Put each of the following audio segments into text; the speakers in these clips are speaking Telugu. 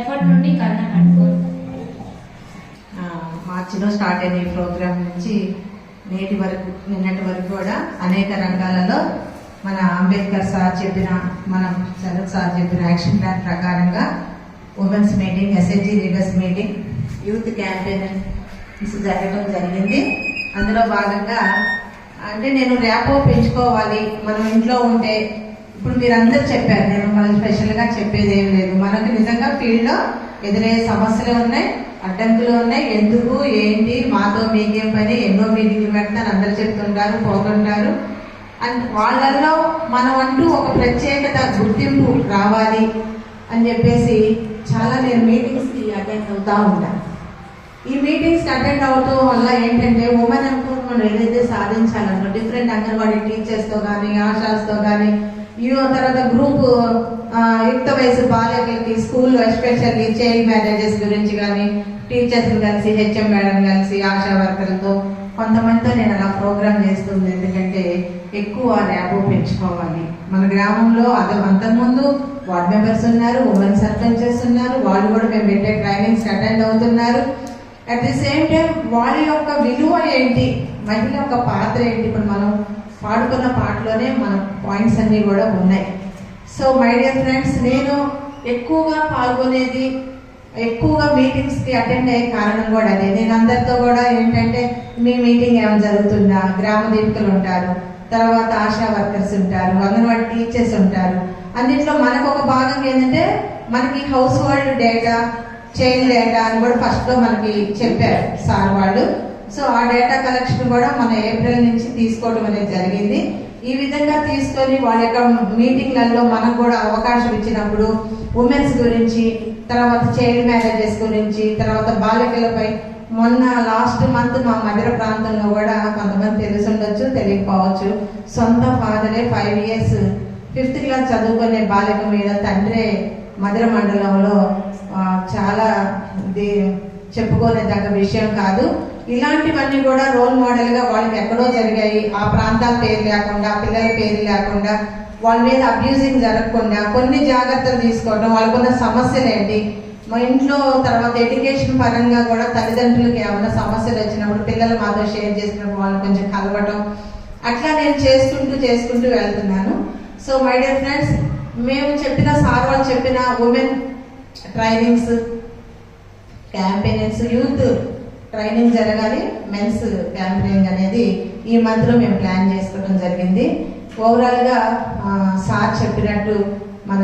ఎఫర్ట్ నుండి కన్నా మార్చిలో స్టార్ట్ అయిన ఈ ప్రోగ్రామ్ నుంచి నేటి వరకు నిన్నటి వరకు కూడా అనేక రంగాలలో మన అంబేద్కర్ సార్ చెప్పిన మనం శరత్ సార్ చెప్పిన యాక్షన్ ప్లాన్ ప్రకారంగా women's meeting SSG leaders meeting youth campaign జరగడం జరిగింది. అందులో భాగంగా అంటే నేను ర్యాపో పెంచుకోవాలి. మనం ఇంట్లో ఉంటే ఇప్పుడు మీరందరూ చెప్పారు నేను మళ్ళీ స్పెషల్గా చెప్పేది ఏం లేదు. మనకు నిజంగా ఫీల్డ్లో ఎదురయ్యే సమస్యలు ఉన్నాయి అడ్డంకులు ఉన్నాయి. ఎందుకు ఏంటి? మాతో మీకేం పని? ఎన్నో మీటింగ్లు పెడతాను అందరు చెప్తుంటారు పోతుంటారు. అండ్ వాళ్ళల్లో మనం అంటూ ఒక ప్రత్యేకత గుర్తింపు రావాలి అని చెప్పేసి చాలా నేను మీటింగ్స్కి అటెండ్ అవుతూ ఉంటాను ఈ మీటింగ్స్ అటెండ్ అవుతూ వల్ల ఏంటంటే ఉమెన్ ఎంపవర్మెంట్ ఏదైతే సాధించాలన్నో డిఫరెంట్ అంగన్వాడీ టీచర్స్తో కానీ ఆశాస్తో కానీ ఈ తర్వాత గ్రూప్ యుక్త వయసు బాలికలకి స్కూల్లో ఎస్పెషల్లీ చైల్డ్ మ్యారేజెస్ గురించి కానీ టీచర్స్ కలిసి హెచ్ఎం మేడం కలిసి ఆశా వర్కర్లతో కొంతమందితో నేను అలా ప్రోగ్రామ్ చేస్తుంది. ఎందుకంటే ఎక్కువ ర్యాబో పెంచుకోవాలి. మన గ్రామంలో అది అంతకుముందు వార్డ్ మెంబర్స్ ఉన్నారు ఉమెన్ సర్పంచెస్ ఉన్నారు వాళ్ళు కూడా మేము పెట్టే ట్రైనింగ్స్ అటెండ్ అవుతున్నారు. అట్ ది సేమ్ టైం వాళ్ళ యొక్క విలువ ఏంటి? మహిళ యొక్క పాత్ర ఏంటి? ఇప్పుడు మనం పాడుకున్న పాటలోనే మన పాయింట్స్ అన్నీ కూడా ఉన్నాయి. సో మై డియర్ ఫ్రెండ్స్ నేను ఎక్కువగా పాల్గొనేది ఎక్కువగా మీటింగ్స్కి అటెండ్ అయ్యే కారణం కూడా అదే. నేను అందరితో కూడా ఏంటంటే మీ మీటింగ్ ఏమైనా జరుగుతుందా? గ్రామ దీపికలు ఉంటారు తర్వాత ఆశా వర్కర్స్ ఉంటారు అంగన్వాడీ టీచర్స్ ఉంటారు. అన్నింటిలో మనకు ఒక భాగం ఏంటంటే మనకి household data child data అని కూడా ఫస్ట్లో మనకి చెప్పారు సార్ వాళ్ళు. సో ఆ డేటా కలెక్షన్ కూడా మన ఏప్రిల్ నుంచి తీసుకోవడం అనేది జరిగింది. ఈ విధంగా తీసుకొని వాళ్ళ యొక్క మీటింగ్లలో మనకు కూడా అవకాశం ఇచ్చినప్పుడు ఉమెన్స్ గురించి తర్వాత చైల్డ్ మ్యారేజెస్ గురించి తర్వాత బాలికలపై మొన్న లాస్ట్ మంత్ మా మధుర ప్రాంతంలో కూడా కొంతమంది తెలిసి ఉండొచ్చు తెలియకపోవచ్చు. సొంత ఫాదరే ఫైవ్ ఇయర్స్ ఫిఫ్త్ క్లాస్ చదువుకునే బాలిక మీద తండ్రే మధుర మండలంలో చాలా ఇది చెప్పుకోలేదగ్గ విషయం కాదు. ఇలాంటివన్నీ కూడా రోల్ మోడల్గా వాళ్ళకి ఎక్కడో జరిగాయి. ఆ ప్రాంతాల పేరు లేకుండా పిల్లల పేరు లేకుండా వాళ్ళ మీద అబ్యూజింగ్ జరగకుండా కొన్ని జాగ్రత్తలు తీసుకోవడం వాళ్ళకున్న సమస్యలు ఏంటి? మా ఇంట్లో తర్వాత ఎడ్యుకేషన్ పరంగా కూడా తల్లిదండ్రులకి ఏమైనా సమస్యలు వచ్చినప్పుడు పిల్లలు మాతో షేర్ చేసినప్పుడు వాళ్ళు కొంచెం కలవటం అట్లా నేను చేసుకుంటూ చేసుకుంటూ వెళ్తున్నాను. సో మై డియర్ ఫ్రెండ్స్ మేము చెప్పిన సార్ వాళ్ళు చెప్పిన women trainings campaigns youth training జరగాలి. మెన్స్ క్యాంపెయినింగ్ అనేది ఈ మంత్లో మేము ప్లాన్ చేసుకోవడం జరిగింది. ఓవరాల్గా సార్ చెప్పినట్టు మన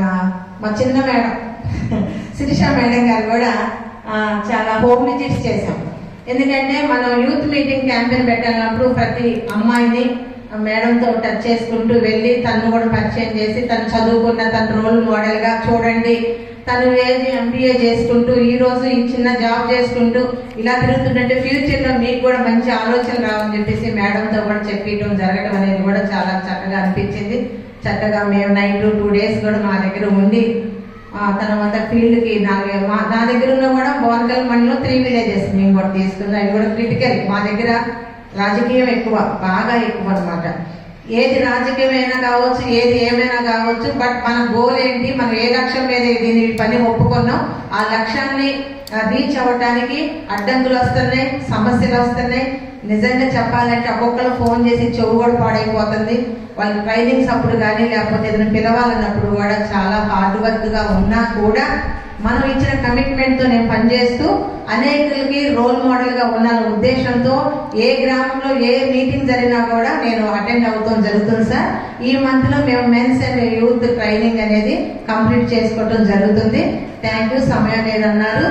మా చిన్న మేడం శిరీష మేడం గారు కూడా చాలా హోమ్ విజిట్స్ చేశాం. ఎందుకంటే మనం యూత్ మీటింగ్ క్యాంపెయిన్ పెట్టాలన్నప్పుడు ప్రతి అమ్మాయిని మేడంతో టచ్ చేసుకుంటూ వెళ్ళి తను కూడా పరిచయం చేసి తను చదువుకున్న తన రోల్ మోడల్గా చూడండి తను ఏది ఎంబీఏ చేసుకుంటూ ఈ రోజు ఈ చిన్న జాబ్ చేసుకుంటూ ఇలా తిరుగుతుంటే ఫ్యూచర్లో మీకు కూడా మంచి ఆలోచన రావని చెప్పేసి మేడంతో కూడా చెప్పడం జరగడం అనేది కూడా చాలా చక్కగా అనిపించింది. చక్కగా మేము నైట్ టూ డేస్ కూడా మా దగ్గర ఉండి తన తర్వాత ఫీల్డ్కి నాలుగు మా నా దగ్గర ఉన్న కూడా బోనకల్ మండలం త్రీ విలేజెస్ మేము కూడా తీసుకున్నాం. అవి కూడా క్రిటికల్ మా దగ్గర రాజకీయం ఎక్కువ బాగా ఎక్కువ అన్నమాట. ఏది రాజకీయమైనా కావచ్చు ఏది ఏమైనా కావచ్చు బట్ మన గోల్ ఏంటి మనం ఏ లక్ష్యం మీద దీని పని ఒప్పుకున్నాం ఆ లక్ష్యాన్ని రీచ్ అవ్వటానికి అడ్డంకులు వస్తున్నాయి సమస్యలు వస్తున్నాయి. నిజంగా చెప్పాలంటే ఒక్కొక్కరు ఫోన్ చేసి చెవు కూడా పాడైపోతుంది. వాళ్ళ ట్రైనింగ్స్ అప్పుడు కానీ లేకపోతే ఏదైనా పిలవాలన్నప్పుడు కూడా చాలా హార్డ్ వర్క్గా ఉన్నా కూడా మనం ఇచ్చిన కమిట్మెంట్తో నేను పనిచేస్తూ అనేకులకి రోల్ మోడల్గా ఉన్న ఉద్దేశంతో ఏ గ్రామంలో ఏ మీటింగ్ జరిగినా కూడా నేను అటెండ్ అవుతాం జరుగుతుంది సార్. ఈ మంత్లో మేము మెన్స్ అండ్ యూత్ ట్రైనింగ్ అనేది కంప్లీట్ చేసుకోవటం జరుగుతుంది. థ్యాంక్ యూ సమయం లేదన్నారు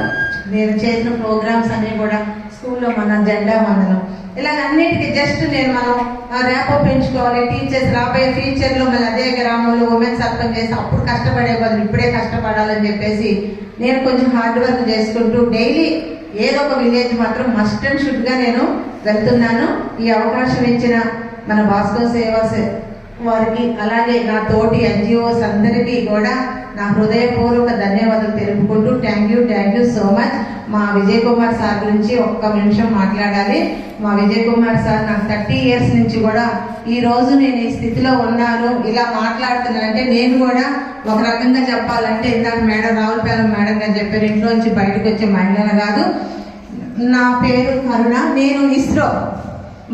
నేను చేసిన ప్రోగ్రామ్స్ అన్నీ కూడా స్కూల్లో మన జెండా వందనం. ఇలా అన్నిటికీ జస్ట్ నేను మనం ర్యాపో పెంచుకోవాలి టీచర్స్ రాబోయే ఫ్యూచర్లో మళ్ళీ అదే గ్రామంలో ఉమెన్ సర్పంచ్ చేసి అప్పుడు కష్టపడే బదులు ఇప్పుడే కష్టపడాలని చెప్పేసి నేను కొంచెం హార్డ్ వర్క్ చేసుకుంటూ డైలీ ఏదో ఒక విలేజ్ మాత్రం మస్ట్ అండ్ షుడ్గా నేను వెళ్తున్నాను. ఈ అవకాశం ఇచ్చిన మన భాస్కర్ సేవా వారికి అలాగే నా తోటి ఎన్జిఓస్ అందరికీ కూడా నా హృదయపూర్వక ధన్యవాదాలు తెలుపుకుంటూ thank you thank you so much మా విజయ్ కుమార్ సార్ గురించి ఒక్క నిమిషం మాట్లాడాలి. మా విజయ్ కుమార్ సార్ నాకు థర్టీ ఇయర్స్ నుంచి కూడా ఈ రోజు నేను ఈ స్థితిలో ఉన్నాను. ఇలా మాట్లాడుతున్నానంటే నేను కూడా ఒక రకంగా చెప్పాలంటే ఇందాక మేడం రావులపేల మేడం గారు చెప్పారు ఇంట్లోంచి బయటకు వచ్చే మహిళను కాదు. నా పేరు కరుణ. నేను ఇస్రో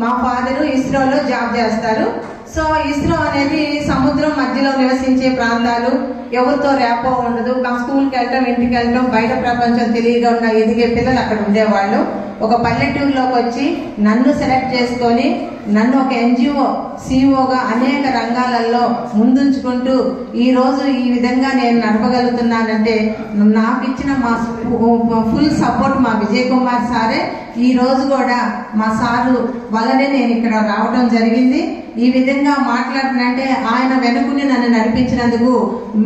మా ఫాదరు ఇస్రోలో జాబ్ చేస్తారు. సో ఇస్రో అనేది సముద్రం మధ్యలో నివసించే ప్రాంతాలు. ఎవరితో ర్యాపో ఉండదు. మా స్కూల్కి వెళ్ళటం ఇంటికి వెళ్ళటం బయట ప్రపంచం తెలియగా ఉన్న ఎదిగే పిల్లలు అక్కడ ఉండేవాళ్ళు. ఒక పల్లెటూరులోకి వచ్చి నన్ను సెలెక్ట్ చేసుకొని నన్ను ఒక ఎన్జిఓ సిఇఓగా అనేక రంగాలలో ముందుంచుకుంటూ ఈరోజు ఈ విధంగా నేను నడపగలుగుతున్నానంటే నాకు ఇచ్చిన మా ఫుల్ సపోర్ట్ మా విజయ్ కుమార్ సారే. ఈరోజు కూడా మా సారు వల్లనే నేను ఇక్కడ రావడం జరిగింది. ఈ విధంగా మాట్లాడినంటే ఆయన వెనుకుని నన్ను నడిపించినందుకు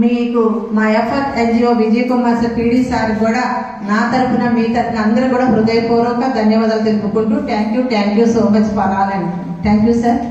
మీకు మా FR NGO Vijay Kumar sir PD sir కూడా నా తరపున మీ తరఫున అందరూ కూడా హృదయపూర్వక ధన్యవాదాలు తెలుపుకుంటూ thank you thank you so much for all and thank you sir